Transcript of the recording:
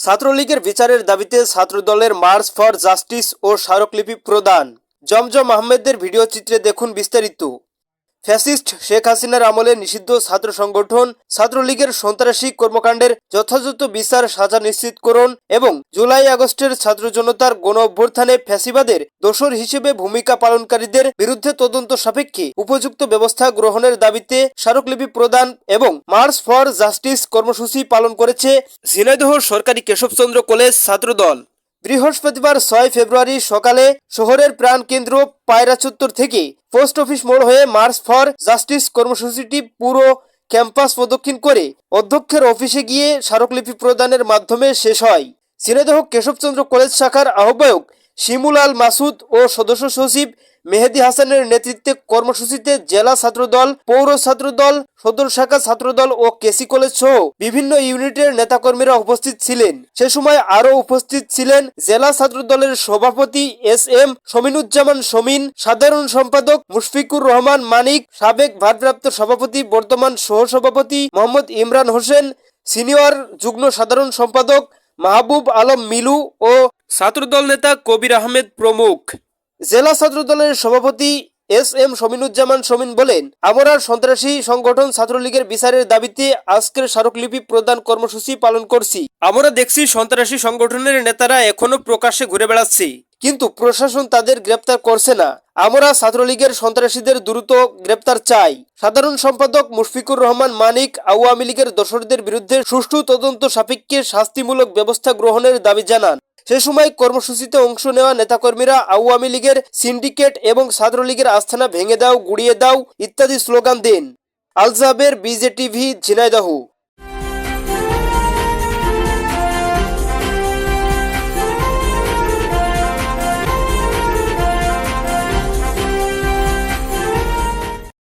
ছাত্রলীগের বিচারের দাবিতে ছাত্রদলের মার্চ ফর জাস্টিস ও স্মারকলিপি প্রদান। জমজম আহমেদদের ভিডিও চিত্রে দেখুন বিস্তারিত। ফ্যাসিস্ট শেখ হাসিনার আমলে নিষিদ্ধ ছাত্র সংগঠন, ছাত্রলীগের সন্ত্রাসী কর্মকাণ্ডের যথাযথ বিচার সাজা নিশ্চিতকরণ এবং জুলাই আগস্টের ছাত্র জনতার গণ অভ্যর্থানে ফ্যাসিবাদের দোষর হিসেবে ভূমিকা পালনকারীদের বিরুদ্ধে তদন্ত সাপেক্ষে উপযুক্ত ব্যবস্থা গ্রহণের দাবিতে স্মারকলিপি প্রদান এবং মার্চ ফর জাস্টিস কর্মসূচি পালন করেছে ঝিনাইদহ সরকারি কেশবচন্দ্র কলেজ ছাত্রদল। বৃহস্পতিবার ছয় ফেব্রুয়ারি সকালে শহরের প্রাণকেন্দ্র পায়রা চত্বর থেকে পোস্ট অফিস মোড় হয়ে মার্চ ফর জাস্টিস কর্মসূচিটি পুরো ক্যাম্পাস প্রদক্ষিণ করে অধ্যক্ষের অফিসে গিয়ে স্মারকলিপি প্রদানের মাধ্যমে শেষ হয়। ঝিনাইদহ কেশবচন্দ্র কলেজ শাখার আহ্বায়ক শিমুল আল মাসুদ ও সদস্য সচিব মেহেদি হাসানের নেতৃত্বে কর্মসূচিতে জেলা ছাত্রদল, পৌর ছাত্রদল, সদর শাখা ছাত্রদল ও কেসি কলেজ সহ বিভিন্ন ইউনিটের নেতাকর্মীরা উপস্থিত ছিলেন। সে সময় আরও উপস্থিত ছিলেন জেলা ছাত্রদলের সভাপতি এস এম সমিনুজ্জামান সমিন, সাধারণ সম্পাদক মুশফিকুর রহমান মানিক, সাবেক ভারপ্রাপ্ত সভাপতি বর্তমান সহসভাপতি মোহাম্মদ ইমরান হোসেন, সিনিয়র যুগ্ম সাধারণ সম্পাদক মাহবুব আলম মিলু ও ছাত্রদল নেতা কবির আহমেদ প্রমুখ। জেলা ছাত্রদলের সভাপতি এস এম সমিনুজ্জামান সমিন বলেন আমরা সন্ত্রাসী সংগঠন ছাত্রলীগের বিচারের দাবিতে আজকের স্মারকলিপি প্রদান কর্মসূচি পালন করছি। আমরা দেখছি সন্ত্রাসী সংগঠনের নেতারা এখনও প্রকাশ্যে ঘুরে বেড়াচ্ছে। কিন্তু প্রশাসন তাদের গ্রেপ্তার করছে না। আমরা ছাত্রলীগের সন্ত্রাসীদের দ্রুত গ্রেপ্তার চাই। সাধারণ সম্পাদক মুশফিকুর রহমান মানিক আওয়ামী লীগের দোসরদের বিরুদ্ধে সুষ্ঠু তদন্ত সাপেক্ষে শাস্তিমূলক ব্যবস্থা গ্রহণের দাবি জানান। সে সময় কর্মসূচিতে অংশ নেওয়া নেতাকর্মীরা আওয়ামী লীগের সিন্ডিকেট এবং ছাত্রলীগের আস্থানা ভেঙে দাও, গুড়িয়ে দাও ইত্যাদি স্লোগান দেন। আলজাবের, বিজেটিভি, ঝিনাইদহ।